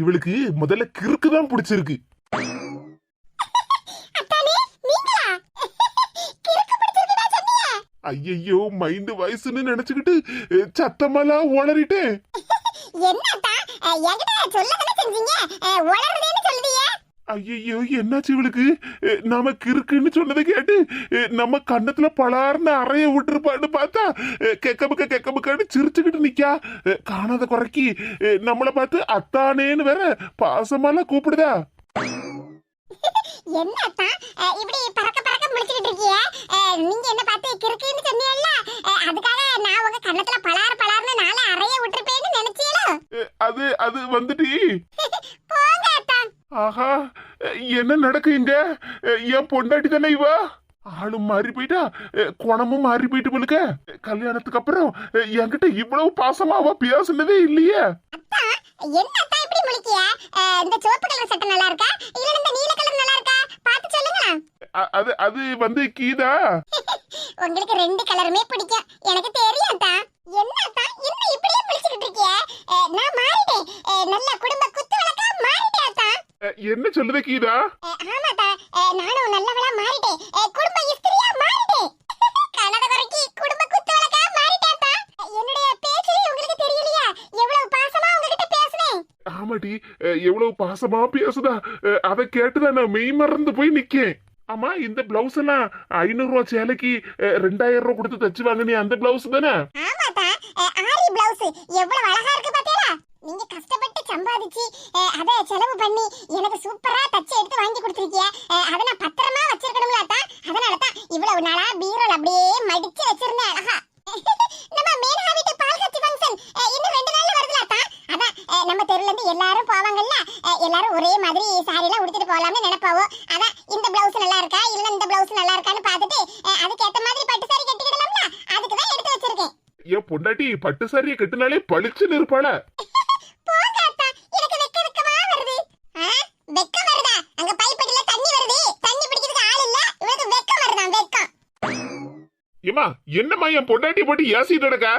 இவளுக்கு முதல்ல கிறுக்கு தான் பிடிச்சிருக்கு. ஐயையோ மைண்ட் வயசுன்னு நினைச்சுக்கிட்டு சத்தமெல்லாம் உளறிட்டேன். அஹ், என்கிட்ட சொல்லதானே செஞ்சீங்க? அஹ், ஐயையோ என்னாச்சு இவளுக்கு? நாம கிறுக்குன்னு சொன்னதை கேட்டு நம்ம கண்ணத்துல பலார்னு அறைய விட்டுருப்பான்னு பார்த்தா அஹ், கெக்கபுக்க கெக்கபுக்கான்னு சிரிச்சுக்கிட்டு நிக்கா. காணாத குறைக்கி நம்மள பார்த்து அத்தானேன்னு வேற பாசமாலாம் கூப்பிடுதா? என்னத்தா இப்படி பறக்க பறக்க முடிச்சுக்கிட்டு இருக்கீங்க நீங்க என்ன பார்த்து கிறுக்குன்னு சொன்னீங்கல்ல? அதுக்காக நான் உங்க கண்ணத்துல பலார் பலார்னு நாளை அறைய விட்டுருப்பேன்னு நினைச்சீங்களோ? அது அது வந்துட்டு. போங்க அத்தா. ஆஹா என்ன நடக்கு இங்க? என் பொண்டாட்டி தானே இவா? ஆளும் மாறி போயிட்டா குணமும் மாறி போயிட்டு போலுக்க. கல்யாணத்துக்கு அப்புறம் என்கிட்ட இவ்வளவு பாசமா அவ பேசுனதே இல்லையே. அத்தா என்னத்தா இப்படி முழிக்கிய? இந்த சிவப்பு கலர் சட்டை நல்லா இருக்கா? இல்ல இந்த நீல கலர் நல்லா இருக்கா? பார்த்து சொல்லுங்களா. அது அது வந்து கீதா. உங்களுக்கு ரெண்டு கலருமே பிடிக்கும். எனக்கு தெரியும் அத்தா என்னத்தா? என்ன என்ன சொல்லுத கீதா? அஹ், நானும் நல்லவளா மாறிட்டேன். குடும்ப இஸ்திரியா மாறிட்டேன். கனத குறைக்கி குடும்ப குத்து வழக்கா மாறிட்டேன் அத்தா அஹ், என்னுடைய பேச்சிலே உங்களுக்கு தெரியலையா? எவ்வளவு பாசமா உங்ககிட்ட பேசுனேன்? ஆமாடி எவ்வளவு பாசமா பேசுதா? அதை கேட்டுதான் நான் மெய் மறந்து போய் நிக்கேன். ஆமா இந்த பிளவுஸ் எல்லாம் ஐநூறு ரூபாய் சேலைக்கு ரெண்டாயிரம் ரூபாய் கொடுத்து தச்சு வாங்கினே அந்த பிளவுஸ் தானே? அஹ், ஆரி பிளவுஸ் எவ்வளவு அழகா இருக்கு பாத்தீங்களா நீங்க கஷ்டப்பட்டு சம்பாதிச்சு அஹ், அத செலவு பண்ணி எனக்கு சூப்பரா தச்சு எடுத்து வாங்கி கொடுத்துருக்கிய அதை நான் பத்திரமா வச்சிருக்கணும்ல தான் அதனால தான் இவ்வளவு நாளா பீரோல் அப்படியே மடிச்சு வச்சிருந்தேன். அழகா நம்ம மேனகா வீட்டு பால் கட்சி ஃபங்க்ஷன் இன்னும் ரெண்டு நாள்ல வருதுல தான் அதான் நம்ம தெருல இருந்து எல்லாரும் போவாங்கல்ல. எல்லாரும் ஒரே மாதிரி சாரி எல்லாம் உடுத்திட்டு போகலாம்னு நினைப்பாவோ அதான் இந்த பிளவுஸ் நல்லா இருக்கா? இல்ல இந்த பிளவுஸ் நல்லா இருக்கான்னு பார்த்துட்டு அஹ், அதுக்கேத்த மாதிரி பட்டு சாரி கட்டிக்கிடலாம்ல. அதுக்கு தான் எடுத்து வச்சிருக்கேன். ஏன் பொண்டாட்டி பட்டு சாரியை கட்டினாலே பளிச்சுன்னு இருப்பாள போங்க அத்தா எனக்கு வெக்க வெக்கமா வருது ஆ? வெக்கம் வருதா அங்க பைப்படியில தண்ணி வருது தண்ணி பிடிக்கிறதுக்கு ஆள் இல்ல இவளுக்கு வெக்கம் வருதா வெக்கம் ஏமா என்னம்மா என் பொண்டாட்டி போட்டு ஏசிட்டு நின்னுகிட்டு நடக்கா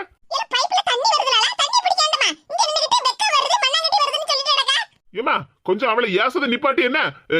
ஏமா கொஞ்சம் அவளை ஏசத நிப்பாட்டி என்ன?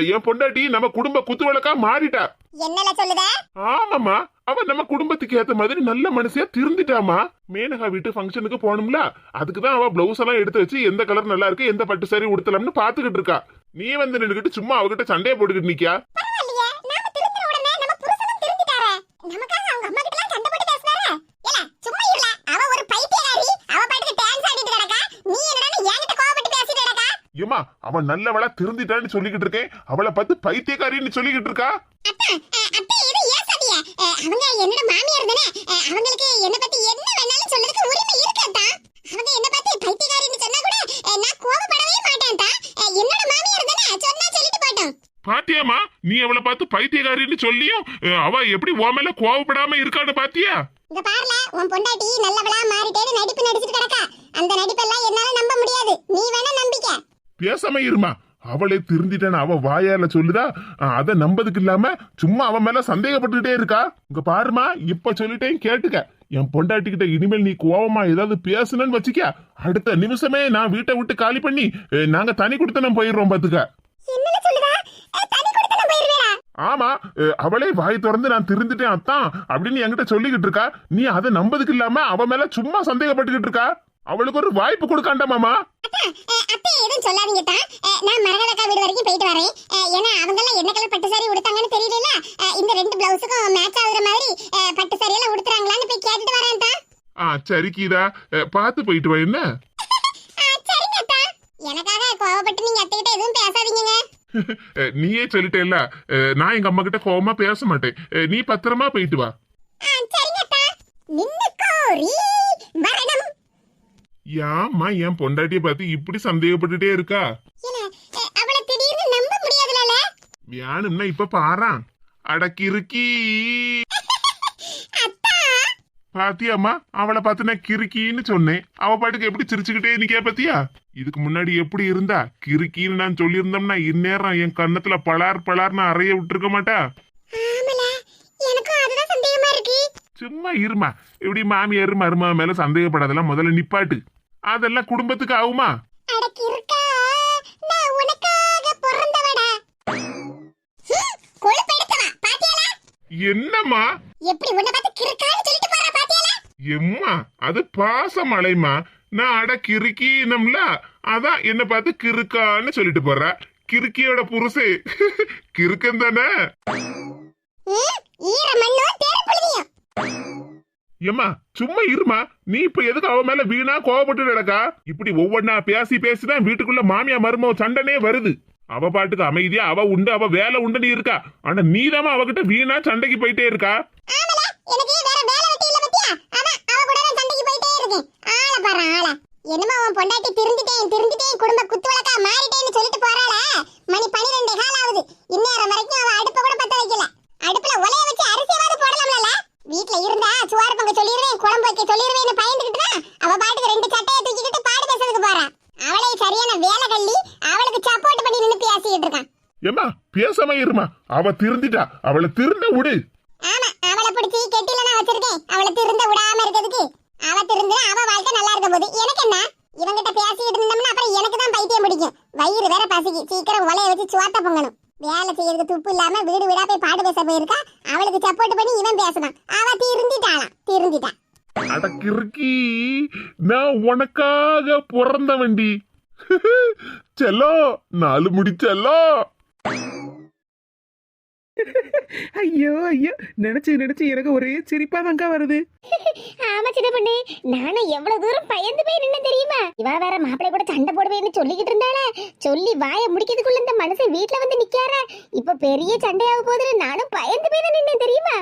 என் பொண்டாட்டி நம்ம குடும்ப குத்துவிளக்கா மாறிட்டா. என்னல சொல்லுத? ஆமாமா அவ நம்ம குடும்பத்துக்கு ஏத்த மாதிரி நல்ல மனுஷியா திருந்திட்டாமா மேனகா வீட்டு ஃபங்க்ஷனுக்கு போகணும்ல அதுக்கு தான் அவ பிளவுஸ் எல்லாம் எடுத்து வச்சு எந்த கலர் நல்லா இருக்கு எந்த பட்டு சாரி உடுத்தலாம்னு பாத்துக்கிட்டு இருக்கா. நீ வந்து நின்னுக்கிட்டு சும்மா அவகிட்ட சண்டையை போட்டுக்கிட்டு நிக்கியா பரவாயில்லையே நாம திருந்தின உடனே நம்ம புருஷனும் திருந்திட்டாரே நமக்காக அவங்க அம்மா கிட்ட எல்லாம் சண்டை போட்டு பேசுனாரே ஏல சும்மா இருல அவ ஒரு பைத்தியக்காரி அவ பாட்டுக்கு டான்ஸ் ஆடிட்டு கிடக்கா நீ என்னடா என்கிட்ட கோவப்பட்டு பேசிட்டு கிடக்கா ஏமா அவன் நல்லவளா திருந்திட்டான்னு சொல்லிக்கிட்டு இருக்கேன். அவளை பார்த்து பைத்தியக்காரின்னு சொல்லிக்கிட்டு இருக்கா? அவங்க என்னோட மாமியார் தானே? அவங்களுக்கு என்ன பத்தி என்ன வேணாலும் சொல்றதுக்கு உரிமை இருக்கு அத்தா அவங்க என்ன பார்த்து பைத்தியக்காரின்னு சொன்னா கூட நான் கோவப்படவே மாட்டேன் அஹ், என்னோட மாமியார் தானே சொன்னா சொல்லிட்டு போட்டோம். பாத்தியாமா நீ அவளை பார்த்து பைத்தியக்காரின்னு சொல்லியும் அவ எப்படி உன் மேல கோவப்படாம இருக்கான்னு பாத்தியா? இங்க பாருல உன் பொண்டாட்டி நல்லவளா மாறிட்டேன்னு நடிப்பு நடிச்சிட்டு கிடக்கா. அந்த நடிப்பெல்லாம் என்னால நம்ப முடியாது. நீ வேணா நம்பிக்க. பேசாம இருமா. அவளே திருந்திட்டான்னு அவ வாயால சொல்லுதா? அத நம்பதுக்கு இல்லாம சும்மா அவன் மேல சந்தேகப்பட்டுக்கிட்டே இருக்கா? இங்க பாருமா இப்ப சொல்லிட்டேன் கேட்டுக்க. என் பொண்டாட்டி கிட்ட இனிமேல் நீ கோவமா ஏதாவது பேசுனன்னு வச்சுக்க. அடுத்த நிமிஷமே நான் வீட்டை விட்டு காலி பண்ணி நாங்க தனி கொடுத்தனம் போயிடுறோம் பாத்துக்க. ஆமா அவளே வாய் திறந்து நான் திருந்துட்டேன் அத்தான் அப்படின்னு என்கிட்ட சொல்லிக்கிட்டு இருக்கா. நீ அதை நம்பதுக்கு இல்லாம அவ மேல சும்மா சந்தேகப்பட்டுக்கிட்டு இருக்கா. அவளுக்கு ஒரு வாய்ப்பு கொடுக்காண்டா மாமா அஹ், அத்தை எதுவும் சொல்லாதீங்க அஹ், நான் மரகதக்கா வீடு வரைக்கும் போயிட்டு வரேன். ஏன்னா அவங்க எல்லாம் என்ன கலர் பட்டு சாரி உடுத்தாங்கன்னு தெரியல இந்த ரெண்டு பிளவுஸுக்கும் மேட்ச் ஆகுற மாதிரி பட்டு சாரி எல்லாம் உடுத்துறாங்களான்னு போய் கேட்டுட்டு வரேன் அத்தா ஆ சரி கீதா. பார்த்து போயிட்டு வா என்ன? எனக்காக கோவப்பட்டு நீங்க அத்தைகிட்ட எதுவும் பேசாதீங்க நீயே சொல்லிட்டேல்ல. நான் எங்க அம்மா கிட்ட கோவமா பேச மாட்டேன். நீ பத்திரமா போயிட்டு வா. சரிங்க அத்தா நின்னுக்கோ ரீ மரணம் ஏம்மா என் பொண்டாட்டிய பார்த்து இப்படி சந்தேகப்பட்டுட்டே இருக்கா? அவளை திடீர்னு நம்ப முடியாதுல வேணும்னா இப்ப பாறான் அடக்கிருக்கி அத்தா. பாத்தியாம்மா அவளை பார்த்து நான் கிறுக்கின்னு சொன்னேன். அவ பாட்டுக்கு எப்படி சிரிச்சுக்கிட்டே நிக்கா பாத்தியா? இதுக்கு முன்னாடி எப்படி இருந்தா? கிறுக்கின்னு நான் சொல்லியிருந்தோம்னா இந்நேரம் என் கன்னத்துல பலார் பலார்னு அறைய விட்டுருக்க மாட்டா? சும்மா இருமா. இப்படி மாமியார் மருமா மேல சந்தேகப்படாதெல்லாம் முதல்ல நிப்பாட்டு. அதெல்லாம் குடும்பத்துக்கு ஆகுமா? என்னம்மா? எப்படி எம்மா அது பாச மலைமா நான் அட கிறுக்கினம்ல அதான் என்ன பார்த்து கிறுக்கான்னு சொல்லிட்டு போறா. கிறுக்கியோட புருசு கிறுக்கன் தானே? ஈர ஏம்மா சும்மா இருமா. நீ இப்ப எதுக்கு அவ மேல வீணா கோவப்பட்டு நடக்கா இப்படி ஒவ்வொன்னா பேசி பேசிதான் வீட்டுக்குள்ள மாமியா மருமக சண்டனே வருது. அவ பாட்டுக்கு அமைதியா அவ உண்டு அவ வேலை உண்டுன்னு இருக்கா? ஆனா நீதாம்மா அவகிட்ட வீணா சண்டைக்கு போயிட்டே இருக்கா? என்னமா எனக்கு பாரு அவன் பொண்டாட்டி திருந்துட்டேன் திருந்துட்டேன் குடும்ப குத்துவழக்கா மாறிட்டேன்னு சொல்லிட்டு போறாள. மணி பனிரெண்டே கால் ஆகுது. இந்நேரம் வரைக்கும் அவ அடுப்ப கூட பத்த வைக்கல. அடுப்புல உலைய வச்சு அரிசியாவது போடலாம்ல வீட்ல இருந்தா சுவார் பொங்க சொல்லிடுவேன் குழம்பு வைக்க சொல்லிடுவேன்னு பயந்துகிட்டு தான் அவ பாட்டுக்கு ரெண்டு சட்டையை தூக்கிக்கிட்டு பாடு பேசுறதுக்கு போறா. அவளே சரியான வேலை கள்ளி அவளுக்கு சப்போர்ட் பண்ணி நின்னு பேசிக்கிட்டு இருக்கான். ஏம்மா பேசாம இருமா அவ திருந்திட்டா. அவளை திருந்த விடு. ஆமா அவளை பிடிச்சி கெட்டில நான் வச்சிருக்கேன். அவளை திருந்த விடாம இருக்கிறதுக்கு அவ திருந்துனா அவ வாழ்க்கை நல்லா இருக்க போகுது எனக்கு என்ன? இவங்கிட்ட பேசிக்கிட்டு இருந்தோம்னா அப்புறம் எனக்கு தான் பைத்தியம் பிடிக்கும். வயிறு வேற பசிக்கு. சீக்கிரம் உலைய வச்சு சுவாத்த பொங்கணும். வேலை செய்யறது துப்பு இல்லாம வீடு வீடா போய் பாட்டு பேச போயிருக்கா? அவளுக்கு சப்போர்ட் பண்ணி இவன் பேசுனான் அவ திருந்திட்டாளாம். திருந்திட்டா. அட கிறுக்கி நான் உனக்காக பிறந்த வண்டி செல்லோ நாலு முடி செல்லோ. ஐயோ ஐயோ. நினைச்சு நினைச்சு எனக்கு ஒரே சிரிப்பா தாங்க வருது. ஆமா சின்ன பொண்ணு. நானும் எவ்வளவு தூரம் பயந்து போய் நின்னு தெரியுமா? இவ வேற மாப்பிள்ளை கூட சண்டை போடுவேன்னு சொல்லிக்கிட்டு இருந்தாளே. சொல்லி வாய முடிக்கிறதுக்குள்ள இந்த மனுஷன் வீட்டுல வந்து நிக்கார இப்ப பெரிய சண்டையாக போதுல நானும் பயந்து போய் நின்னேன் தெரியுமா?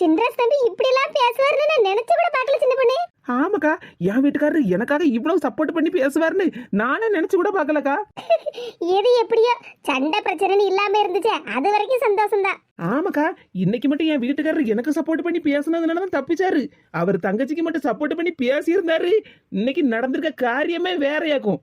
சின்ராஸ் தம்பி இப்படி எல்லாம் பேசுவாருன்னு நினைச்சு கூட பாக்கல சின்ன பொண்ணு. ஆமாக்கா என் வீட்டுக்காரரு எனக்காக இவ்வளவு சப்போர்ட் பண்ணி பேசுவாருன்னு நானும் நினைச்சு கூட பார்க்கலக்கா. எது எப்படியோ சண்டை பிரச்சனைன்னு இல்லாம இருந்துச்சு அது வரைக்கும் சந்தோஷம் தான் ஆமாக்கா இன்னைக்கு மட்டும் என் வீட்டுக்காரரு எனக்கு சப்போர்ட் பண்ணி பேசுனதுனால தான் தப்பிச்சாரு. அவர் தங்கச்சிக்கு மட்டும் சப்போர்ட் பண்ணி பேசியிருந்தாரு. இன்னைக்கு நடந்திருக்க காரியமே வேறையாக்கும்.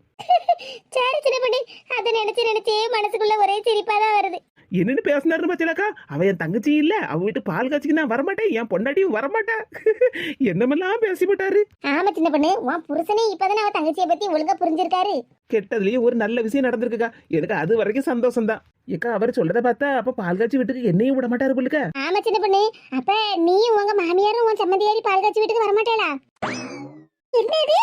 சரி சின்ன பொண்ணு அதை நினைச்சு நினைச்சே மனசுக்குள்ள ஒரே சிரிப்பா தான் வருது. என்னன்னு பேசினாரு பத்தியலாக்கா அவ என் தங்கச்சி இல்ல. அவ வீட்டு பால் காய்ச்சிக்கு நான் வரமாட்டேன். என் பொண்டாட்டியும் வரமாட்டா. என்னமெல்லாம் பேசிவிட்டாரு? ஆமா சின்ன பொண்ணு. உன் புருஷனே இப்பதானே அவ தங்கச்சியை பத்தி ஒழுங்கா புரிஞ்சிருக்காரு. கெட்டதுலயே ஒரு நல்ல விஷயம் நடந்திருக்குக்கா. எனக்கு அது வரைக்கும் சந்தோஷம் தான் ஏக்கா அவர் சொல்றத பார்த்தா அப்ப பால் காய்ச்சி வீட்டுக்கு என்னையும் விட மாட்டாரு போலுக்க. ஆமா சின்ன பொண்ணு. அப்ப நீயும் உங்க மாமியாரும் உன் சம்மந்தியாரி பால் காய்ச்சி வீட்டுக்கு வரமாட்டேளா? என்னது?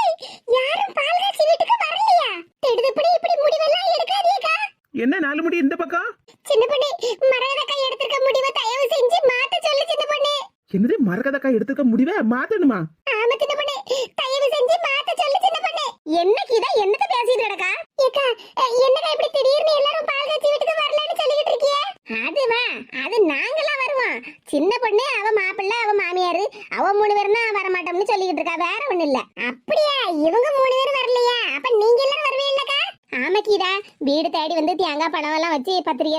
யாரும் பால் காய்ச்சி வீட்டுக்கு வரலையா? திடுதுப்படி இப்படி முடிவெல்லாம் எடுக்காதீக்கா என்ன நாலு முடி இந்த பக்கம்? சின்ன பொண்ணு மரகதக்கா எடுத்திருக்க முடிவை தயவு செஞ்சு மாத்த சொல்லு சின்ன பொண்ணு. என்னது மரகதக்கா எடுத்துக்க முடிவே? மாத்தணுமா? ஆமா சின்ன பொண்ணு தயவு செஞ்சு மாத்த சொல்லு சின்ன பொண்ணு என்னக்கு இதான் என்னத்த பேசிட்டு கிடக்கா ஏக்கா அஹ், என்னக்கா இப்படி திடீர்னு எல்லாரும் பால் காய்ச்சி வீட்டுக்கு வரலன்னு சொல்லிக்கிட்டு இருக்கியே அதுவா அது நாங்கெல்லாம் வருவோம் சின்ன பொண்ணு அவ மாப்பிள்ளை அவ மாமியாரு அவ மூணு பேரும் தான் வர மாட்டோம்னு சொல்லிக்கிட்டு இருக்கா வேற ஒண்ணு இல்ல அப்படியா இவங்க மூணு பேரும் வரலையா அப்ப நீங்க எல்லாரும் வருவீங்கல்லக்கா ஆமா கீதா வீடு தேடி வந்து தேங்காய் பழம் எல்லாம் வச்சு பத்திரிகை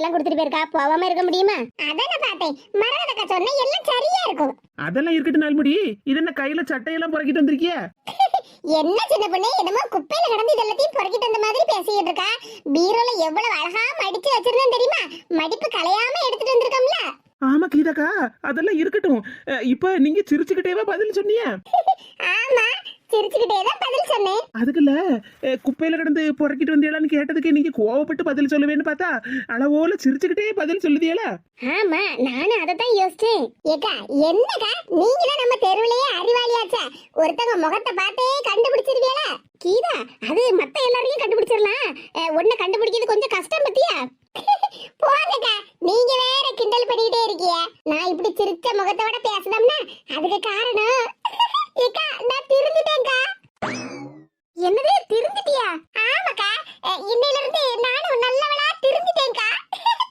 போயிருக்கா போகாம இருக்க முடியுமா? அதான பார்த்தேன். மரகதக்கா சொன்ன எல்லாம் சரியா இருக்கும். அதெல்லாம் இருக்கட்டும் நாலு முடி இது என்ன கையில சட்டையெல்லாம் புறக்கிட்டு வந்திருக்கிய? என்ன சின்ன பொண்ணு என்னமோ குப்பையில கிடந்து இது எல்லாத்தையும் பொறுக்கிட்டு வந்த மாதிரி பேசிக்கிட்டு இருக்கா. பீரோல எவ்வளவு அழகா மடிச்சு வச்சிருந்தேன் தெரியுமா? மடிப்பு கலையாம எடுத்துட்டு வந்திருக்கோம்ல. ஆமா கீதாக்கா. அதெல்லாம் இருக்கட்டும். இப்ப நீங்க சிரிச்சுக்கிட்டேவா பதில் சொன்னீங்க? ஆமா சிரிச்சுக்கிட்டே தான் பதில் சொன்னேன். அதுக்குல்ல அஹ், குப்பையில கிடந்து புறக்கிட்டு வந்தீங்களான்னு கேட்டதுக்கு நீங்க கோவப்பட்டு பதில் சொல்லுவேன்னு பார்த்தா அளவோல சிரிச்சுக்கிட்டே பதில் சொல்லுதியல ஆமா நானும் அதை தான் யோசிச்சேன். ஏக்கா என்னக்கா நீங்க தான் நம்ம தெருவிலேயே அறிவாளியாச்சா? ஒருத்தங்க முகத்தை பார்த்தே கண்டுபிடிச்சிருவியல கீதா அது மத்த எல்லாரையும் கண்டுபிடிச்சிடலாம் ஒன்ன கண்டுபிடிக்கிறது கொஞ்சம் கஷ்டம் பத்தியா? போங்கக்கா நீங்க வேற கிண்டல் பண்ணிக்கிட்டே இருக்கிய. நான் இப்படி சிரிச்ச முகத்தோட பேசணும்னா அதுக்கு காரணம்? ஏக்கா நான் திருந்துட்டேன்க்கா. என்னது திருந்துட்டியா? ஆமாக்கா அஹ், இன்னையில இருந்து நானும் நல்லவளா திருந்துட்டேன்க்கா.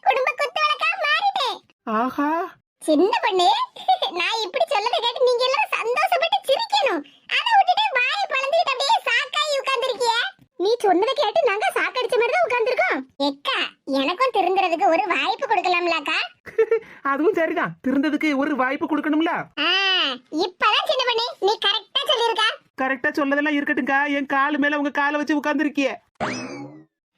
குடும்ப குத்து வழக்கா மாறிட்டேன். ஆஹா. சின்ன பொண்ணு. நான் இப்படி சொல்லதை கேட்டு நீங்க எல்லாரும் சந்தோஷப்பட்டு சிரிக்கணும். அதை விட்டுட்டு வாயை பழந்துட்டு அப்படியே சாக்காயி உட்கார்ந்திருக்கிய. நீ சொன்னதை கேட்டு நாங்க சாக்கடிச்ச மாதிரி தான் உட்கார்ந்திருக்கோம். எக்கா எனக்கும் திருந்துறதுக்கு ஒரு வாய்ப்பு கொடுக்கலாம்லக்கா. அதுவும் சரிதான். திருந்ததுக்கு ஒரு வாய்ப்பு கொடுக்கணும்ல? பொண்ணு நீ கரெக்டா சொல்லிருக்கா. கரெக்டா சொல்லதெல்லாம் இருக்கட்டும்க்கா. என் காலு மேல உங்க காலை வச்சு உட்கார்ந்துருக்கிய.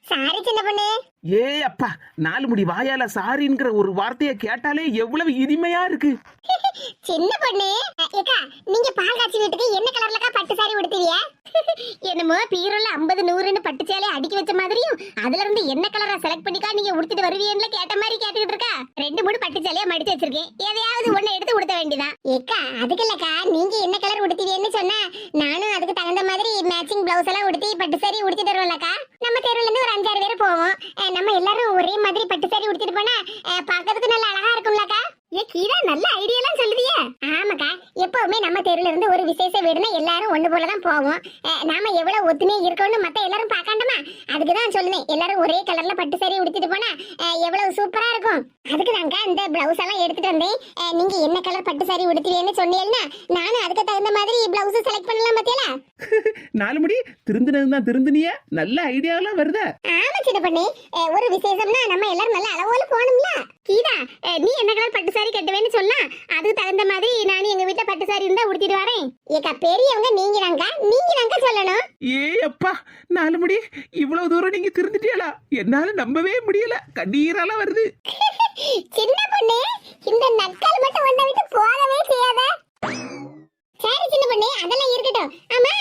சாரி சின்ன பொண்ணு. ஏ அப்பா நாலு முடி வாயால சாரிங்கிற ஒரு வார்த்தையை கேட்டாலே எவ்வளவு இனிமையா இருக்கு. சின்ன பொண்ணு. ஏக்கா நீங்க பால் காய்ச்சி வீட்டுக்கு என்ன கலர்லக்கா பட்டு சாரி உடுத்துவிய என்னமோ பீரோல ஐம்பது நூறுன்னு பட்டு சேலை அடுக்கி வச்ச மாதிரியும் அதுல இருந்து என்ன கலரை செலக்ட் பண்ணிக்கா நீங்க உடுத்திட்டு வருவீங்கன்னு கேட்ட மாதிரி கேட்டுக்கிட்டு இருக்கா? ரெண்டு மூணு பட்டு சேலையா மடிச்சு வச்சிருக்கேன். எதையாவது ஒண்ணு எடுத்து உடுத்த வேண்டியதான் ஏக்கா அதுக்கு இல்லக்கா நீங்க என்ன கலர் உடுத்துவீங்கன்னு சொன்னா நானும் அதுக்கு தகுந்த மாதிரி மேட்சிங் பிளவுஸ் எல்லாம் உடுத்தி பட்டு சாரி உடுத்தி தருவோம்லக்கா. நம்ம தெருவுல இருந்து ஒரு அஞ்சாறு பேர் போவோம். நம்ம எல்லாரும் ஒரே மாதிரி பட்டு சாரி உடுத்திட்டு போனா அஹ், பார்க்கறதுக்கு நல்ல அழகா இருக்கும்லக்கா. ஏ கீதா நல்ல ஐடியாலாம் சொல்லுவியே ஆமாக்கா எப்பவுமே நம்ம தெருல இருந்து ஒரு விசேஷ வீடுனா எல்லாரும் ஒண்ணு போல தான் போவோம். அஹ், நாம எவ்வளவு ஒத்துமையா இருக்கோம்னு மத்த எல்லாரும் பார்க்காண்டமா அதுக்கு தான் சொல்லுவேன் எல்லாரும் ஒரே கலர்ல பட்டு சாரி உடுத்திட்டு போனா எவ்வளவு சூப்பரா இருக்கும். அதுக்கு தாங்க இந்த பிளவுஸ் எல்லாம் எடுத்துட்டு வந்தேன். நீங்க என்ன கலர் பட்டு சாரி உடுத்துவீங்கன்னு சொன்னீங்கன்னா நானும் அதுக்கு தகுந்த மாதிரி பிளவுஸ் செலக்ட் பண்ணலாம் பாத்தியலா? நாலு முடி திருந்தினது தான் திருந்தினிய. நல்ல ஐடியாலாம் வருதா. ஆமா சின்ன பண்ணி ஒரு விசேஷம்னா நம்ம எல்லாரும் நல்ல அளவோல போகணும்ல. கீதா நீ என்ன கலர் பட்டு சாரி கட்டுவேன்னு சொன்னா அதுக்கு தகுந்த மாதிரி நானும் எங்க வீட்டுல பட்டு சாரி இருந்தா உடுத்திட்டு வரேன். ஏக்கா பெரியவங்க நீங்க தாங்க நீங்க தாங்க சொல்லணும். ஏ அப்பா நாலு முடி இவ்வளவு தூரம் நீங்க திருந்துட்டியலா என்னால நம்பவே முடியல. கண்ணீரெல்லாம் வருது. சின்ன பொண்ணு இந்த நக்கல் மட்டும் உன்னை விட்டு போகவே செய்யாத. சரி சின்ன பொண்ணு அதெல்லாம் இருக்கட்டும். ஆமா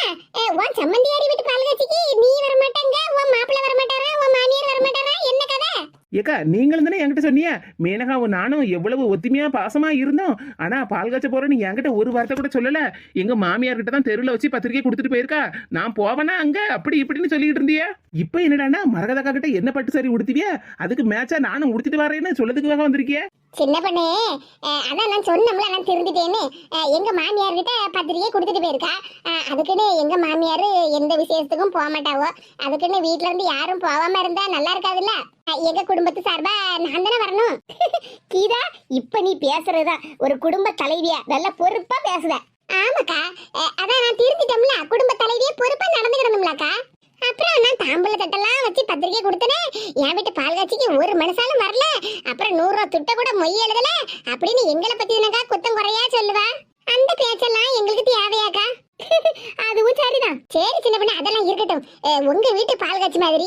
உன் சம்மந்தியாரி வீட்டு பால் காட்சிக்கு நீ வர மாட்டாங்க உன் மாப்பிள்ள வர மாட்டாரா உன் மாமியார் வர மாட்டாரா என்ன கதை? ஏக்கா நீங்களும் தானே என்கிட்ட சொன்னியா மேனகாவும் நானும் எவ்வளவு ஒத்துமையா பாசமா இருந்தோம். ஆனா பால் காய்ச்ச போறேன்னு நீ என்கிட்ட ஒரு வார்த்தை கூட சொல்லல. எங்க மாமியார் கிட்ட தான் தெருவில் வச்சு பத்திரிக்கை கொடுத்துட்டு போயிருக்கா. நான் போவேனா அங்க? அப்படி இப்படின்னு சொல்லிட்டு இருந்தியா. இப்ப என்னடானா மரகதக்கா கிட்ட என்ன பட்டு சரி உடுத்துவியா? அதுக்கு மேட்சா நானும் உடுத்திட்டு வரேன்னு சொல்லதுக்காக வந்திருக்கியா. சின்ன பண்ணே அதான் நான் சொன்னோம்ல நான் திருந்திட்டேன்னு. எங்க மாமியார் கிட்ட பத்திரிக்கை கொடுத்துட்டு போயிருக்கா. அஹ், அதுக்குன்னு எங்க மாமியார் எந்த விசேஷத்துக்கும் போக மாட்டாவோ. அதுக்குன்னு வீட்ல இருந்து யாரும் போகாம இருந்தா நல்லா இருக்காதுல்ல? எங்க குடும்பத்து சார்பா நான் தானே வரணும்? கீதா இப்ப நீ பேசுறதா ஒரு குடும்ப தலைவியா? நல்லா பொறுப்பா பேசுத. ஆமாக்கா. அஹ், அதான் நான் திருந்திட்டோம்ல குடும்ப தலைவியா பொறுப்பா நடந்துக்கிடணும்லக்கா அப்புறம் நான் தாம்பூல தட்டெல்லாம் வச்சு பத்திரிக்கை கொடுத்தனே. என் வீட்டு பால் காட்சிக்கு ஒரு மனுஷாலும் வரல. அப்புறம் நூறு ரூபா துட்ட கூட மொய் எழுதல. அப்படின்னு எங்களை பத்தினக்கா குத்தம் குறையா சொல்லுவா? அந்த பேச்செல்லாம் எங்களுக்கு தேவையாக்கா? அதுவும் சரிதான். சரி சின்ன பொண்ணு அதெல்லாம் இருக்கட்டும். உங்க வீட்டு பால் காட்சி மாதிரி.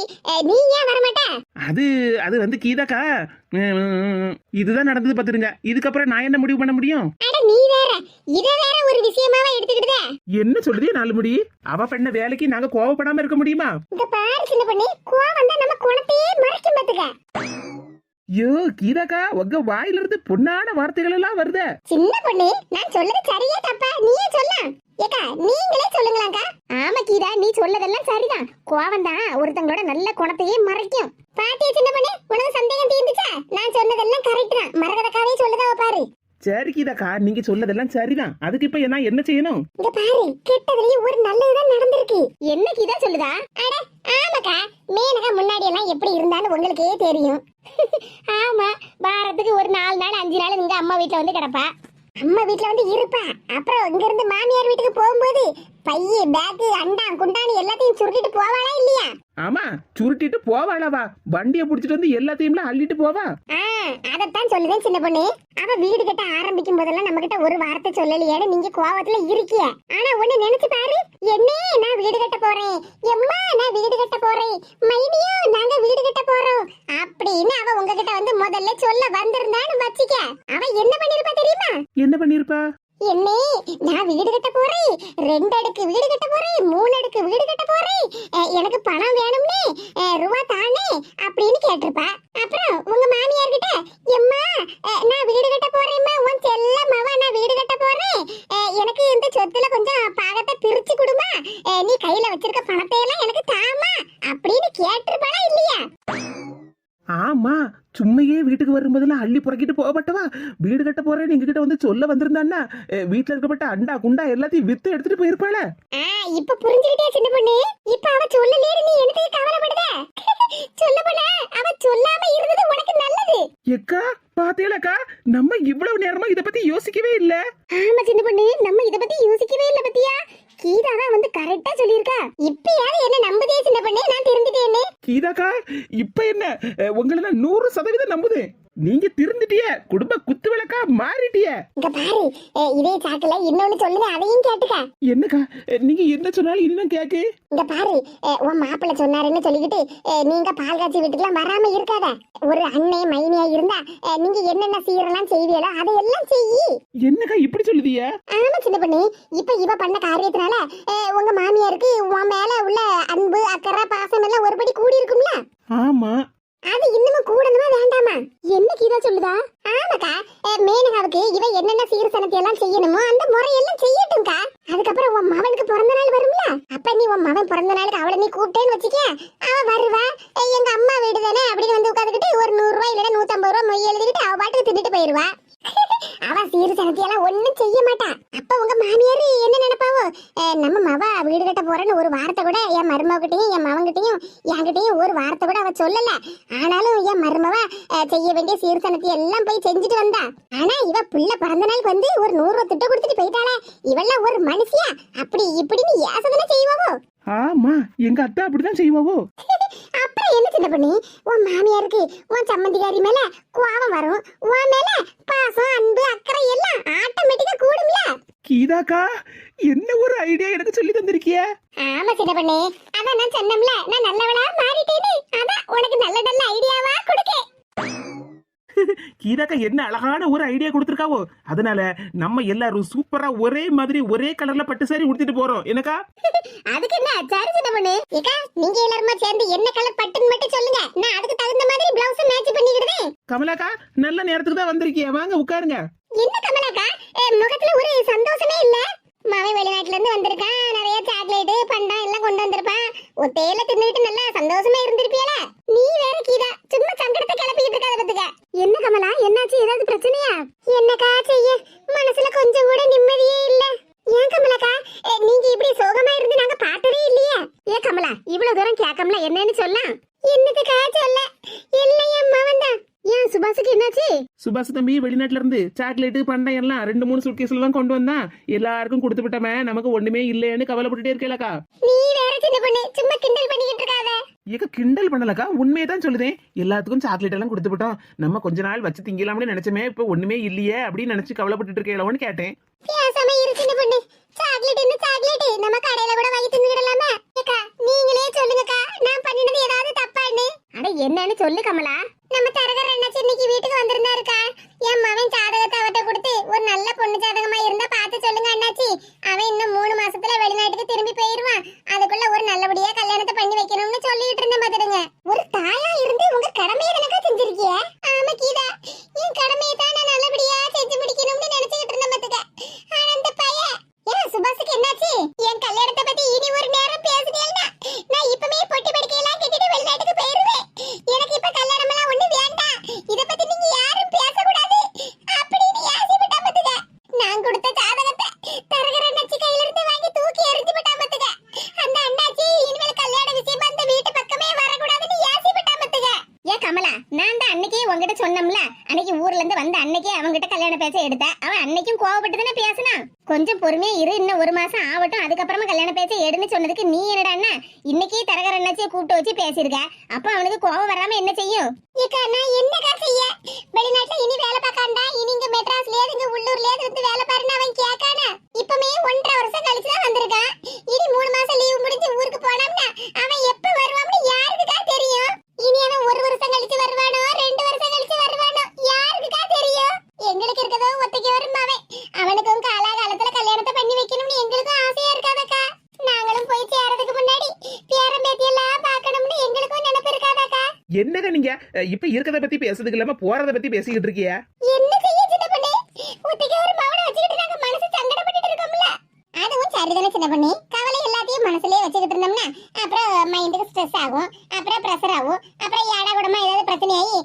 நீ ஏன் வரமாட்ட? அது அது வந்து கீதாக்கா. இதுதான் நடந்தது பாத்துருங்க. இதுக்கப்புறம் நான் என்ன முடிவு பண்ண முடியும்? அட நீ வேற. இத வேற ஒரு விஷயமாவா எடுத்துக்கிட்டத? என்ன சொல்லுதே நாலு முடி? அவ பண்ண வேலைக்கு நாங்க கோவப்படாம இருக்க முடியுமா? இந்த பாரு சின்ன பொண்ணு. கோவம் தான் நம்ம குணத்தையே மறைக்கும் பாத்துக்க. ஐயோ கீதாக்கா உங்க வாயில இருந்து பொண்ணான வார்த்தைகள் எல்லாம் வருது. சின்ன பொண்ணு நான் சொல்றது சரியா தப்பா? நீயே சொல்ல. ஏக்கா நீங்களே சொல்லுங்களாக்கா? ஆமா கீதா நீ சொல்லதெல்லாம் சரிதான். கோவம் தான் ஒருத்தங்களோட நல்ல குணத்தையே மறைக்கும். பாத்தியா சின்ன பொண்ணு உனக்கு சந்தேகம் தீர்ந்துச்சா? நான் சொன்னதெல்லாம் கரெக்ட் தான். மரகதக்காவே சரி கீதாக்கா நீங்க சொல்லதெல்லாம் சரிதான். அதுக்கு இப்ப நான் என்ன செய்யணும்? இங்க பாரு கெட்டதுலயே ஒரு நல்லதுதான் நடந்திருக்கு. என்ன கீதா சொல்லுதா? அட ஆமாக்கா. மேனகா முன்னாடி எல்லாம் எப்படி இருந்தாலும் உங்களுக்கே தெரியும். ஆமா வாரத்துக்கு ஒரு நாலு நாள் அஞ்சு நாள் இங்க அம்மா வீட்ல வந்து கிடப்பா. அம்மா வீட்ல வந்து இருப்பா. அப்புறம் இங்க இருந்து மாமியார் வீட்டுக்கு போகும்போது பைய பேக்கு அண்டா குண்டானி எல்லாத்தையும் சுருட்டிட்டு போவாளா இல்லையா? ஆமா சுருட்டிட்டு போவாளவா? வண்டியை புடிச்சிட்டு வந்து எல்லாத்தையும் அள்ளிட்டு போவா? ஆ, அதத்தான் சொல்லுதேன் சின்ன பொண்ணு. அவ வீடு கட்ட ஆரம்பிக்கும் போதெல்லாம் நம்ம கிட்ட ஒரு வார்த்தை சொல்லலையேன்னு நீங்க கோவத்துல இருக்கிய. ஆனா ஒண்ணு நினைச்சு பாரு என்னே நான் வீடு கட்ட போறேன். எம்மா நான் வீடு கட்ட போறேன். மைனியோ நாங்க வீடு கட்ட போறோம். அப்படின்னு அவ உங்ககிட்ட வந்து முதல்ல சொல்ல வந்திருந்தான்னு வச்சுக்க. அவ என்ன பண்ணிருப்பா தெரியுமா? என்ன பண்ணிருப்பா? என்னே நான் வீடு கட்ட போறேன் ரெண்டு அடுக்கு வீடு கட்ட போறேன் மூணு அடுக்கு வீடு கட்ட போறேன். எனக்கு பணம் வேணும்னே ரூபா தானே அப்படின்னு கேட்டிருப்பா. அப்புறம் உங்க மாமியார் கிட்ட எம்மா நான் வீடு கட்ட போறேம்மா உன் செல்ல மவ நான் வீடு கட்ட போறேன். எனக்கு இந்த சொத்துல கொஞ்சம் பாகத்தை பிரிச்சு கொடுமா. நீ கையில வச்சிருக்க பணத்தை எல்லாம் எனக்கு தாமா அப்படின்னு கேட்டிருப்பாளா இல்லையா? ஆமா சும்மையே வீட்டுக்கு வரும்போதெல்லாம் அள்ளி புறக்கிட்டு போகப்பட்டவா வீடு கட்ட போறேன்னு எங்ககிட்ட வந்து சொல்ல வந்திருந்தான்னா வீட்டுல இருக்கப்பட்ட அண்டா குண்டா எல்லாத்தையும் வித்து எடுத்துட்டு போயிருப்பாள. இப்ப புரிஞ்சுக்கிட்டே சின்ன பொண்ணு? இப்ப அவ சொல்லலையே நீ எனக்கு கவலைப்படுத சொல்ல போனா அவ சொல்லாம இருந்தது உனக்கு நல்லது. எக்கா பாத்தீங்களக்கா? நம்ம இவ்வளவு நேரமா இத பத்தி யோசிக்கவே இல்ல. ஆமா சின்ன பொண்ணு நம்ம இத பத்தி யோசிக்கவே இல்ல பத்தியா? கீதா தான் வந்து கரெக்டா சொல்லியிருக்கா. இப்பயாவது என்ன நம்புதே சின்ன பண்ணே நான் தெரிஞ்சுட்டேன்னு கீதாக்கா இப்ப என்ன? உங்களை நான் நூறு சதவீதம் நம்புதேன். நீங்க திருந்துட்டிய குடும்ப குத்து விளக்கா மாறிட்டிய. இங்க பாரு இதே சாக்குல இன்னொன்னு சொல்லுங்க அதையும் கேட்டுக்க. என்னக்கா நீங்க என்ன சொன்னாலும் இனிதான் கேக்கு? இங்க பாரு உன் மாப்பிள்ளை சொன்னாருன்னு சொல்லிக்கிட்டு நீங்க பால் காய்ச்சி வீட்டுக்குலாம் வராம இருக்காத. ஒரு அண்ணே மைனியா இருந்தா நீங்க என்னென்ன சீரெல்லாம் செய்வீங்களோ அதையெல்லாம் செய்யி என்னக்கா இப்படி சொல்லுதிய ஆமா சின்ன பொண்ணு. இப்ப இவ பண்ண காரியத்தினால உங்க மாமியாருக்கு உன் மேல உள்ள அன்பு அக்கறை பாசம் எல்லாம் ஒருபடி கூடி இருக்கும்ல ஆமா. அது இன்னமும் கூடணுமா வேண்டாமா? என்ன கீதா சொல்லுதா? ஆமாக்கா. மேனகாவுக்கு இவ என்னென்ன சீர்சனத்தை எல்லாம் செய்யணுமோ அந்த முறையெல்லாம் செய்யட்டும்க்கா. அதுக்கப்புறம் உன் மகனுக்கு பிறந்த நாள் வரும்ல? அப்ப நீ உன் மகன் பிறந்த நாளுக்கு அவளை நீ கூப்பிட்டேன்னு வச்சுக்க. அவ வருவா. எங்க அம்மா வீடு தானே? அப்படின்னு வந்து உட்காந்துக்கிட்டு ஒரு நூறு ரூபாய் இல்லைன்னா நூத்தம்பது ரூபாய் மொய் எழுதிக்கிட்டு அவ பாட்டுக்கு தின்னுட்டு போயிருவா. அவ சீர்சனத்தை எல்லாம் ஒண்ணும் செய்ய மாட்டா. அப்ப உங்க மாமியார் என்ன நினைப்பாவோ? நம்ம மவ வீடு கட்ட போறேன்னு ஒரு வார்த்தை கூட என் மருமகிட்டையும் என் மவன்கிட்டயும் என்கிட்டயும் ஒரு வார்த்தை கூட அவ சொல்லல. ஆனாலும் என் மருமவ செய்ய வேண்டிய சீர்தனத்தை எல்லாம் போய் செஞ்சுட்டு வந்தா. ஆனா இவ புள்ள பிறந்த நாளுக்கு வந்து ஒரு நூறு ரூபா திட்டம் கொடுத்துட்டு போயிட்டாளே. இவெல்லாம் ஒரு மனுஷியா? அப்படி இப்படின்னு ஏசதனை செய்வாவோ? ஆமா எங்க அத்தை அப்படிதான் செய்வாவோ? அப்புறம் என்ன சின்ன பண்ணி? உன் மாமியாருக்கு உன் சம்மந்திகாரி மேல கோவம் வரும். உன் மேல பாசம் அன்பு அக்கறை எல்லாம் ஆட்டோமேட்டிக்கா கூடும்ல. கீதாக்கா என்ன ஒரு ஐடியா எனக்கு சொல்லி தந்திருக்கிய? ஆமா சின்ன பண்ணி அதான் நான் சொன்னோம்ல நான் நல்லவளா மாறிட்டேன்னு அதான் உனக்கு நல்ல நல்ல ஐடியாவா கொடுக்கேன் கீதாக்கா என்ன அழகான ஒரு ஐடியா கொடுத்துருக்காவோ? அதனால நம்ம எல்லாரும் சூப்பரா ஒரே மாதிரி ஒரே கலர்ல பட்டு சாரி உடுத்திட்டு போறோம். எனக்கா அதுக்கு என்ன சரி சின்ன பண்ணு ஏக்கா நீங்க எல்லாருமா சேர்ந்து என்ன கலர் பட்டுன்னு மட்டும் சொல்லுங்க. நான் அதுக்கு தகுந்த மாதிரி பிளவுஸ் மேட்ச் பண்ணிக்கிடுதேன் கமலாக்கா நல்ல நேரத்துக்கு தான் வந்திருக்கிய. வாங்க உட்காருங்க. என்ன கமலாக்கா? முகத்துல ஒரு சந்தோஷமே இல்ல. மவன் வெளிநாட்டுல இருந்து வந்திருக்கான் நிறைய சாக்லேட் பண்டம் எல்லாம் கொண்டு வந்திருப்பான் ஒத்தையில தின்னுட்டு நல்லா சந்தோஷமா இருந்திருப்பியல. நீ வேற கீதா சும்மா சங்கடத்தை கிளப்பிட்டு இருக்காத பத்துக்க. என்ன கமலா என்னாச்சு? ஏதாவது பிரச்சனையா? என்னக்கா செய்ய? மனசுல கொஞ்சம் கூட நிம்மதியே இல்ல. ஏன் கமலாக்கா? நீங்க இப்படி சோகமா இருந்து நாங்க பார்த்ததே இல்லையே. ஏ கமலா இவ்வளவு தூரம் கேட்கல என்னன்னு சொல்லலாம் என்னத்துக்கா சொல்ல? எல்லாம் என் மவன் தான் ஏன் சுபாஷுக்கு என்னாச்சு? சுபாஷ் தம்பி வெளிநாட்டுல இருந்து சாக்லேட் பண்டம் எல்லாம் ரெண்டு மூணு சுட்கேஸ்ல எல்லாம் கொண்டு வந்தான் எல்லாருக்கும் கொடுத்து விட்டமே. நமக்கு ஒண்ணுமே இல்லைன்னு கவலைப்பட்டுட்டே இருக்கலக்கா நீ வேற சின்ன பொண்ணு சும்மா கிண்டல் பண்ணிக்கிட்டு இருக்காத. ஏக்க கிண்டல் பண்ணலக்கா? உண்மையை தான் சொல்லுதேன் எல்லாத்துக்கும் சாக்லேட் எல்லாம் கொடுத்து விட்டோம். நம்ம கொஞ்ச நாள் வச்சு திங்கலாம்னு நினைச்சோமே இப்ப ஒண்ணுமே இல்லையே அப்படின்னு நினைச்சு கவலைப்பட்டுட்டு இருக்கேளோன்னு கேட்டேன். பேசாம இரு சின்ன பொண்ணு. சாக்லேட் என்ன சாக்லேட் நம்ம கடையில கூட வாங்கி தின்னுடலாமா நீங்களே சொல்லுங்கக்கா. நான் பண்ணினது ஏதாவது தப்பான்னு. அட என்னன்னு சொல்லு கமலா. நம்ம தரகர் அண்ணாச்சி இன்னைக்கு வீட்டுக்கு வந்திருந்தாருக்கா. என் மகன் ஜாதகத்தை அவட்ட கொடுத்து ஒரு நல்ல பொண்ணு ஜாதகமா இருந்தா பார்த்து சொல்லுங்க அண்ணாச்சி. அவன் இன்னும் மூணு மாசத்துல வெளிநாட்டுக்கு திரும்பி போயிருவான். அதுக்குள்ள ஒரு நல்லபடியா கல்யாணத்தை பண்ணி வைக்கணும்னு சொல்லிட்டு இருந்தேன் பாத்துடுங்க ஒரு தாயா இருந்து உங்க கடமையை எனக்கா செஞ்சிருக்கிய ஆமா கீதா என் கடமையை தான் நான் நல்லபடியா செஞ்சு முடிக்கணும்னு நினைச்சுக்கிட்டு இருந்தேன் பாத்துக்க ஆனா அந்த பையன் ஏன் சுபாஷுக்கு என்னாச்சு என் கல்யாணத்தை பத்தி இனி ஒரு நேரம் பேசுனீங்கன்னா நான் இப்பவே பொட்டி படுக்கையெல்லாம் கட்டிட்டு வெளிநாட்டுக்கு போயிருவேன் எனக்கு இப்ப கல்யாணம் எல்லாம் ஒண்ணு வேண்டாம் இத பத்தி நீங்க யாரும் பேசக்கூடாது அப்படின்னு ஆசைப்பட்டா பாத்துக்க நான் கொடுத்த ஜாதகத்தை தரகர் அண்ணாச்சி கையில இருந்து வாங்கி தூக்கி எறிஞ்சு விட்டா பாத்துக்க அந்த அண்ணாச்சி இனிமேல் கல்யாண விஷயமா அந்த வீட்டு பக்கமே வரக்கூடாதுன்னு ஆசைப்பட்டா பாத்துக்க ஏ கமலா நான் தான் அன்னைக்கே உங்ககிட்ட சொன்னோம்ல அன்னைக்கு ஊர்ல இருந்து வந்த அன்னைக்கே அவன்கிட்ட கல்யாண பேச எடுத்த அவன் அன்னைக்கும் கோவப்பட்டு தானே பேசினான் கொஞ்சம் பொறுமையா இரு. இன்னும் ஒரு மாசம் ஆகட்டும். அதுக்கப்புறமா கல்யாண பேச எடுன்னு சொன்னதுக்கு நீ என்னடா இன்னைக்கே தரகர் அண்ணாச்சியை கூப்பிட்டு வச்சு பேசியிருக்க. அப்ப அவனுக்கு கோவம் வராம என்ன செய்யும்? என்னக்கா செய்ய? வெளிநாட்டுல இனி வேலை பார்க்காண்டா? இனி இங்க மெட்ராஸ்லயே இங்க உள்ளூர்லயே இருந்து வேலை பாருன்னு அவன் கேட்கானா? இப்பமே ஒன்றரை வருஷம் கழிச்சு தான் வந்திருக்கான். இனி மூணு மாசம் லீவ் முடிஞ்சு ஊருக்கு போனோம்னா அவன் எப்ப வருவான்னு யாருக்குதான் தெரியும்? இனி அவன் ஒரு வருஷம் கழிச்சு வருவானோ ரெண்டு வருஷம் கழிச்சு வருவானோ எங்களுக்கு இருக்கதோ ஒத்தைக்கு வரும் அவன் அவனுக்கும் காலாகாலத்துல கல்யாணத்தை பண்ணி வைக்கணும்னு எங்களுக்கும் ஆசையா இருக்காதக்கா. நாங்களும் போய் சேரதுக்கு முன்னாடி பேரன் பேத்தி எல்லாம் பார்க்கணும்னு எங்களுக்கும் நினைப்பு இருக்காதாக்கா. என்னங்க நீங்க? இப்ப இருக்கத பத்தி பேசுறதுக்கு இல்லாம போறத பத்தி பேசிக்கிட்டு இருக்கிய? என்ன செய்ய சின்ன பண்ணி? ஒத்தைக்கு ஒரு மவனை வச்சுக்கிட்டு நாங்க மனசு சங்கடப்பட்டுட்டு இருக்கோம்ல. அதுவும் சரிதானே சின்ன பண்ணி? கவலை எல்லாத்தையும் மனசுலயே வச்சுக்கிட்டு இருந்தோம்னா அப்புறம் மைண்டுக்கு ஸ்ட்ரெஸ் ஆகும் அப்புறம் ப்ரெஷர் ஆகும் அப்புறம் ஏடா கூடமா ஏதாவது பிரச்சனையாகி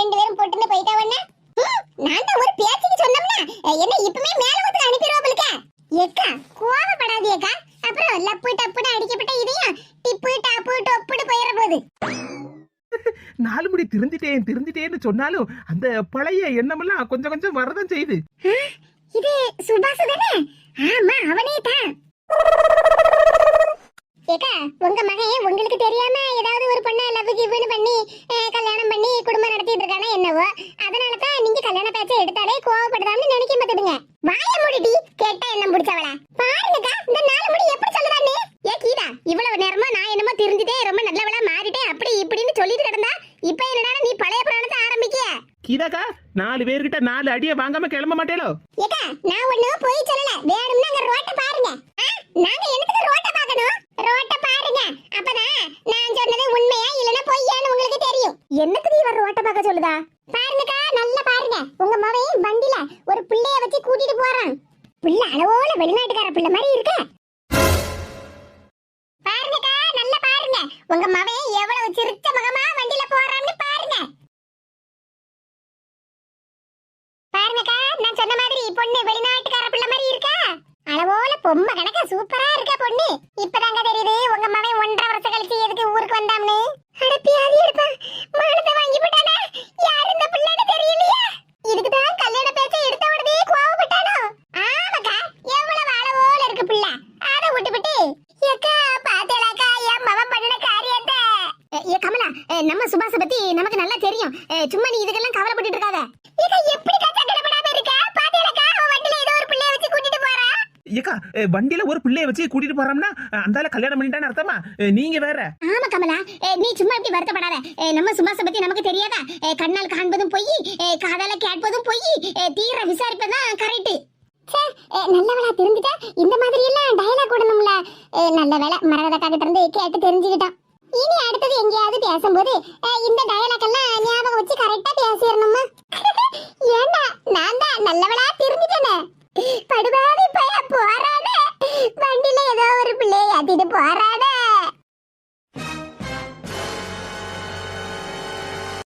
ரெண்டு பேரும் போட்டுன்னு போயிட்டாவன்னா நான் தான் ஒரு பேச்சுக்கு சொன்னோம்னா என்ன இப்பவே மேல வந்து அனுப்பிடுவாங்களுக்கு ஏக்கா கோவப்படாதீக்கா அப்புறம் லப்பு டப்புன்னு அடிக்கப்பட்ட இதையும் டிப்பு டாப்பு டொப்புன்னு போயிட போகுது நாலு முடி திருந்திட்டேன் திருந்திட்டேன்னு சொன்னாலும் அந்த பழைய எண்ணமெல்லாம் கொஞ்சம் கொஞ்சம் வரதான் செய்யுது. இது சுபாஷ் தானே? ஆமா அவனே தான். ஏக்கா உங்க மகன் உங்களுக்கு தெரியாம ஏதாவது ஒரு பொண்ணை லவ் கிவ்னு பண்ணி கல்யாணம் பண்ணி குடும்பம் நடத்திட்டு இருக்கானா என்ன சொல்லிட்டாவோ அதனால தான் கல்யாண பேச்சை எடுத்தாலே கோவப்படுதான்னு நினைக்க மாட்டேடுங்க வாய முடிடி கேட்டா என்ன முடிச்சவள பாருங்கக்கா இந்த நாலு முடி எப்படி சொல்லுதானே ஏ கீதா இவ்வளவு நேரமா நான் என்னமோ திருந்திட்டே ரொம்ப நல்லவளா மாறிட்டேன் அப்படி இப்படின்னு சொல்லிட்டு கிடந்தா இப்ப என்னடா நீ பழைய புராணத்தை ஆரம்பிக்கிய? கீதாக்கா நாலு பேர்கிட்ட நாலு அடியை வாங்காம கிளம்ப மாட்டேலோ? உங்க மவன் எவ்வளவு சிரிச்ச முகமா வண்டியில போறான்னு பாருங்க. பாருங்கக்கா நான் சொன்ன மாதிரி பொண்ணு வெளிநாட்டுக்கார பிள்ளை மாதிரி இருக்கா? அளவோல பொம்மை கணக்க சூப்பரா இருக்கா பொண்ணு. இப்பதாங்க தெரியுது உங்க மகன் ஒன்றரை வருஷம் கழிச்சு எதுக்கு ஊருக்கு வந்தாம்னு. அடப்பியாதி இருப்பா மானத்தை வாங்கி விட்டானா யாரு இந்த பிள்ளைன்னு தெரியலையா? இதுக்கு தான் கல்யாண பேச்சை எடுத்த உடனே கோவப்பட்டானோ ஆமாக்கா எவ்வளவு அளவோல இருக்கு பிள்ளை அதை விட்டுவிட்டு ஏக்கா பாத்தேலாக்கா என் மகன் பண்ணின காரியத்தை ஏ கமலா நம்ம சுபாஷ பத்தி நமக்கு நல்லா தெரியும். சும்மா நீ இதுக்கெல்லாம் கவலைப்பட்டு இருக்காத. இத எப்படி இருக்க? அவன் வண்டில ஏதோ ஒரு பிள்ளைய வச்சு கூட்டிட்டு போறா. ஏக்கா வண்டியில ஒரு பிள்ளைய வச்சு கூட்டிட்டு போறோம்னா அந்தால கல்யாணம் பண்ணிட்டான்னு அர்த்தமா? நீங்க வேற. ஆமா கமலா. நீ சும்மா இப்படி வருத்தப்படாத. நம்ம சுபாஷ பத்தி நமக்கு தெரியாதா? கண்ணால் காண்பதும் பொய் காதால கேட்பதும் பொய் தீர விசாரிப்பதுதான் கரெக்ட் நல்லவளா தெரிஞ்சுட்டா? இந்த மாதிரி எல்லாம் டயலாக் விடணும்ல நல்ல வேலை மரகதக்கா கிட்ட இருந்து கேட்டு தெரிஞ்சுக்கிட்டான். இனி அடுத்தது எங்கேயாவது பேசும்போது இந்த டயலாக் எல்லாம் ஞாபகம் வச்சு கரெக்டா பேசிடணுமா ஏண்டா நான் தான் நல்லவளா திரும்பிட்டேனே படுபாவி பைய போறாத வண்டியில ஏதோ ஒரு பிள்ளையை ஏத்திட்டு போறாத